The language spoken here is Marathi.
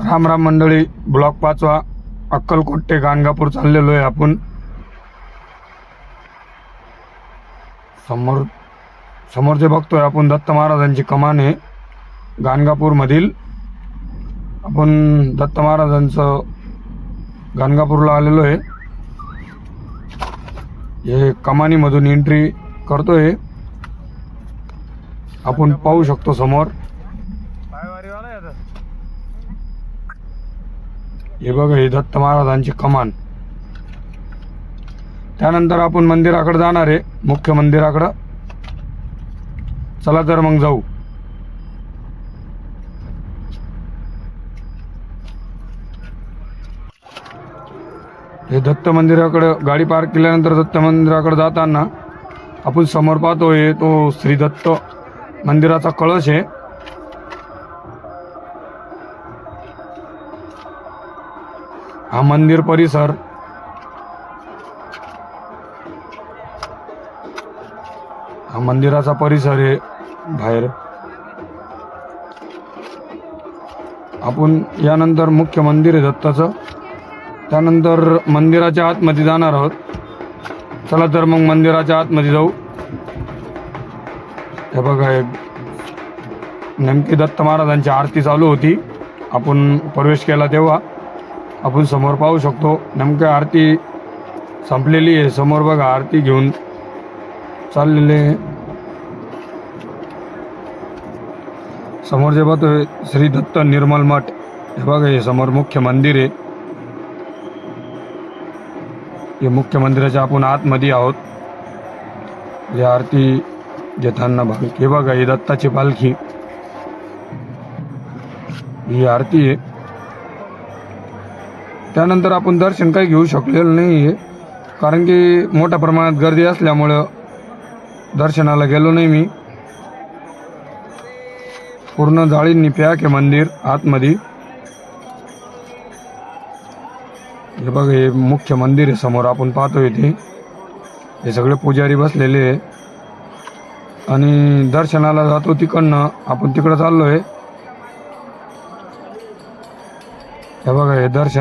राम राम मंडळी ब्लॉक पाचवा. अक्कलकोट ते गाणगापूर चाललेलो आहे आपण. समोर समोर जे बघतोय आपण दत्त महाराजांची कमान आहे. गाणगापूरमधील. आपण दत्त महाराजांचं गाणगापूरला आलेलो आहे. हे कमानीमधून एंट्री करतोय. आपण पाहू शकतो समोर. हे बघा हे दत्त महाराजांची कमान. त्यानंतर आपण मंदिराकडे जाणार आहे मुख्य मंदिराकडं. चला तर मग जाऊ. हे दत्त मंदिराकडं गाडी पार्क केल्यानंतर दत्त मंदिराकडे जाताना आपण समोर पाहतोय तो श्री दत्त मंदिराचा कळश आहे. हा मंदिर परिसर. हा मंदिराचा परिसर आहे बाहेर. आपण यानंतर मुख्य मंदिर आहे दत्ताचं. त्यानंतर मंदिराच्या आतमध्ये जाणार आहोत. चला तर मग मंदिराच्या आतमध्ये जाऊ. हे बघा नेमकी दत्त महाराजांची आरती चालू होती. आपण प्रवेश केला तेव्हा. आपण समोर पाहू शकतो. नेमकं आरती संपलेली आहे. समोर बघा आरती घेऊन चाललेले समोर जे पाहतोय श्री दत्त निर्मल मठ. हे बघा हे समोर मुख्य मंदिर आहे. हे मुख्य मंदिराच्या आपण आतमध्ये आहोत. जे आरती घेताना भाग हे बघा ही दत्ताची पालखी. ही आरती आहे. त्यानंतर आपण दर्शन काही घेऊ शकलेलं नाही आहे कारण की मोठ्या प्रमाणात गर्दी असल्यामुळं दर्शनाला गेलो नाही मी. पूर्ण जाळींनी पॅक आहे मंदिर आतमध्ये. हे बघा हे मुख्य मंदिर आहे समोर आपण पाहतोय ते. हे सगळे पुजारी बसलेले आहे. आणि दर्शनाला जातो तिकडनं आपण तिकडं चाललोय. हे बघा हे दर्शन